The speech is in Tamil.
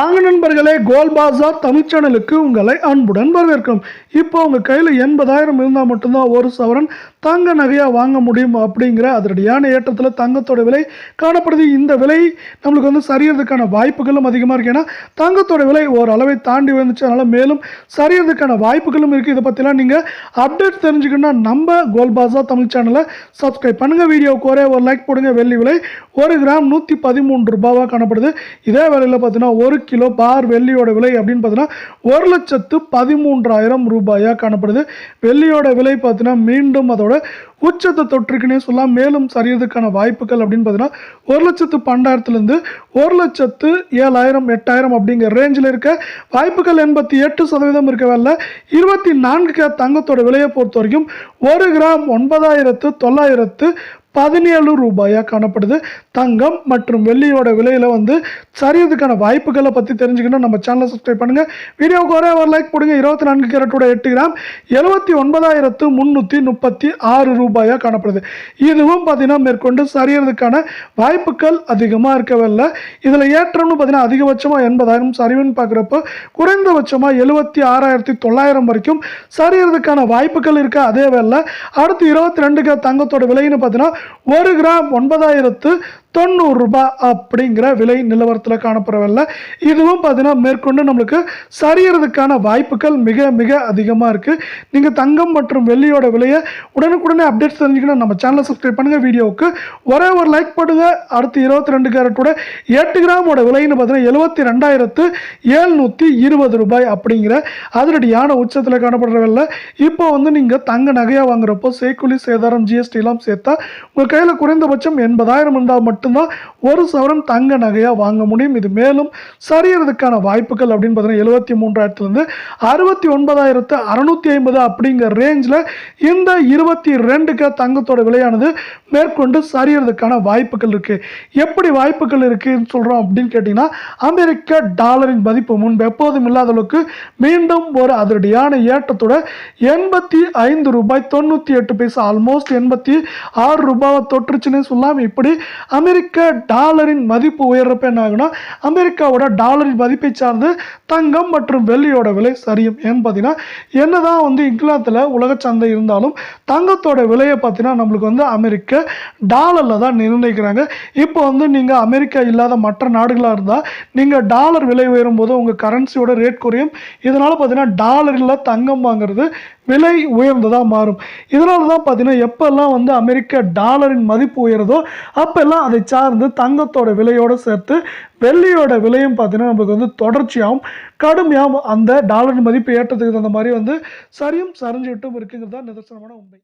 வாங்க நண்பர்களே கோல் பாசார் தமிழ் சேனலுக்கு உங்களை அன்புடன் வரவேற்கும் இப்போ உங்கள் கையில் எண்பதாயிரம் இருந்தால் மட்டும்தான் ஒரு சவரன் தங்க நகையாக வாங்க முடியும் அப்படிங்கிற அதிரடியான ஏற்றத்தில் தங்கத்தோட விலை காணப்படுது. இந்த விலை நம்மளுக்கு வந்து சரியறதுக்கான வாய்ப்புகளும் அதிகமாக இருக்குது ஏன்னா தங்கத்தோட விலை ஓரளவை தாண்டி வந்துச்சு. அதனால் மேலும் சரியறதுக்கான வாய்ப்புகளும் இருக்குது இதை பற்றிலாம் நீங்கள் அப்டேட் தெரிஞ்சுக்கணும்னா நம்ம கோல் பாசார் தமிழ் சேனலை சப்ஸ்கிரைப் பண்ணுங்கள் வீடியோவுக்கு ஒரே ஒரு லைக் போடுங்க. வெள்ளி விலை ஒரு கிராம் நூற்றி பதிமூன்று ரூபாவாக காணப்படுது. இதே வேலையில் பார்த்தீங்கன்னா ஒரு கிலோ பார் வெள்ளியோட விலை அப்படின்னு பார்த்தீங்கன்னா ஒரு லட்சத்து பதிமூன்றாயிரம் ரூபாயாக காணப்படுது. வெள்ளியோட விலை பார்த்தீங்கன்னா மீண்டும் அதோட உச்சத்தை தொற்றுக்குன்னே சொல்லலாம். மேலும் சரியறதுக்கான வாய்ப்புகள் அப்படின்னு பார்த்தீங்கன்னா ஒரு லட்சத்து பன்னெண்டாயிரத்துலேருந்து ஒரு லட்சத்து ஏழாயிரம் எட்டாயிரம் அப்படிங்கிற ரேஞ்சில் இருக்க வாய்ப்புகள் எண்பத்தி எட்டு சதவீதம் இருக்கவில்லை இருபத்தி நான்கு கே தங்கத்தோட விலையை பொறுத்த வரைக்கும் ஒரு கிராம் ஒன்பதாயிரத்து தொள்ளாயிரத்து பதினேழு ரூபாயாக காணப்படுது. தங்கம் மற்றும் வெள்ளியோட விலையில் வந்து சரியதுக்கான வாய்ப்புகளை பற்றி தெரிஞ்சுக்கணும் நம்ம சேனலை சப்ஸ்கிரைப் பண்ணுங்கள் வீடியோவுக்கு ஒரே ஒரு லைக் போடுங்க. இருபத்தி நான்கு கேரட்டோட எட்டு கிராம் எழுபத்தி ஒன்பதாயிரத்து முந்நூற்றி முப்பத்தி ஆறு ரூபாயாக காணப்படுது. இதுவும் பார்த்தீங்கன்னா மேற்கொண்டு சரியறதுக்கான வாய்ப்புகள் அதிகமாக இருக்கவில்லை இதில் ஏற்றம்னு பார்த்தீங்கன்னா அதிகபட்சமாக எண்பதாயிரம் சரிவுன்னு பார்க்குறப்போ குறைந்தபட்சமாக எழுபத்தி ஆறாயிரத்தி தொள்ளாயிரம் வரைக்கும் சரியறதுக்கான வாய்ப்புகள் இருக்க? அதே வேலை அடுத்து இருபத்தி ரெண்டுக்கு தங்கத்தோட விலைன்னு பார்த்தீங்கன்னா ஒரு கிராம் ஒன்பதாயிரத்து தொண்ணூறு ரூபாய் அப்படிங்கிற விலை நிலவரத்தில் காணப்படவில்லை இதுவும் பார்த்தீங்கன்னா மேற்கொண்டு நம்மளுக்கு சரியறதுக்கான வாய்ப்புகள் மிக மிக அதிகமாக இருக்குது நீங்கள் தங்கம் மற்றும் வெள்ளியோட விலையை உடனுக்குடனே அப்டேட்ஸ் தெரிஞ்சுக்கணும். நம்ம சேனலை சப்ஸ்கிரைப் பண்ணுங்கள் வீடியோவுக்கு ஒரே ஒரு லைக் பண்ணுங்க அடுத்து இருபத்தி ரெண்டு கேரட்டோட எட்டு கிராமோட விலைன்னு பார்த்தீங்கன்னா எழுபத்தி ரெண்டாயிரத்து ஏழ்நூற்றி இருபது ரூபாய் அப்படிங்கிற அதிரடியான உச்சத்தில் காணப்படுறவில்லை இப்போ வந்து நீங்கள் தங்க நகையாக வாங்குறப்போ சேக்குலி சேதாரம் ஜிஎஸ்டிலாம் சேர்த்தா உங்கள் கையில் குறைந்தபட்சம் எண்பதாயிரம் இருந்தால் மட்டும் மட்டும்தான் ஒரு சவரன் தங்க நகையாக வாங்க முடியும்? இது மேலும் சரியறதுக்கான வாய்ப்புகள் அப்படின்னு பார்த்தீங்கன்னா எழுபத்தி மூன்றாயிரத்துலேருந்து அறுபத்தி ஒன்பதாயிரத்து அறநூற்றி ஐம்பது அப்படிங்கிற ரேஞ்சில் இந்த இருபத்தி ரெண்டுக்கு தங்கத்தோட விலையானது மேற்கொண்டு சரியறதுக்கான வாய்ப்புகள் இருக்குது எப்படி வாய்ப்புகள் இருக்குதுன்னு சொல்கிறோம் அப்படின்னு கேட்டிங்கன்னா அமெரிக்க டாலரின் மதிப்பு முன்பு எப்போதும் இல்லாத அளவுக்கு மீண்டும் ஒரு அதிரடியான ஏற்றத்தோட எண்பத்தி ஐந்து ரூபாய் தொண்ணூற்றி எட்டு பைசா ஆல்மோஸ்ட் எண்பத்தி ஆறு ரூபாவை தொற்றுச்சுன்னே சொல்லலாம். இப்படி அமெரிக்க அமெரிக்க டாலரின் மதிப்பு உயர்றப்ப என்ன ஆகுனா அமெரிக்காவோட டாலரின் மதிப்பை சார்ந்து தங்கம் மற்றும் வெள்ளியோட விலை சரியும் ஏன்னு பார்த்தீங்கன்னா என்னதான் வந்து இங்கிலாந்தில் உலக சந்தை இருந்தாலும் தங்கத்தோட விலையை பார்த்தீங்கன்னா நம்மளுக்கு வந்து அமெரிக்க டாலரில் தான் நிர்ணயிக்கிறாங்க. இப்போ வந்து நீங்கள் அமெரிக்கா இல்லாத மற்ற நாடுகளாக இருந்தால் நீங்கள் டாலர் விலை உயரும் போது உங்கள் கரன்சியோட ரேட் குறையும். இதனால் பார்த்தீங்கன்னா டாலரில் தங்கம் வாங்குறது விலை உயர்ந்ததாக மாறும். இதனால தான் பார்த்தீங்கன்னா எப்போல்லாம் வந்து அமெரிக்க டாலரின் மதிப்பு உயருதோ அப்போல்லாம் அதை சார்ந்து தங்கத்தோட விலையோடு சேர்த்து வெள்ளியோட விலையும் பார்த்தீங்கன்னா நமக்கு வந்து தொடர்ச்சியாகவும் கடுமையாகவும் அந்த டாலரின் மதிப்பு ஏற்றத்துக்கு தகுந்த மாதிரி வந்து சரியும் சரிஞ்சுட்டும் இருக்குங்கிறது தான் நிதர்சனமான உண்மை.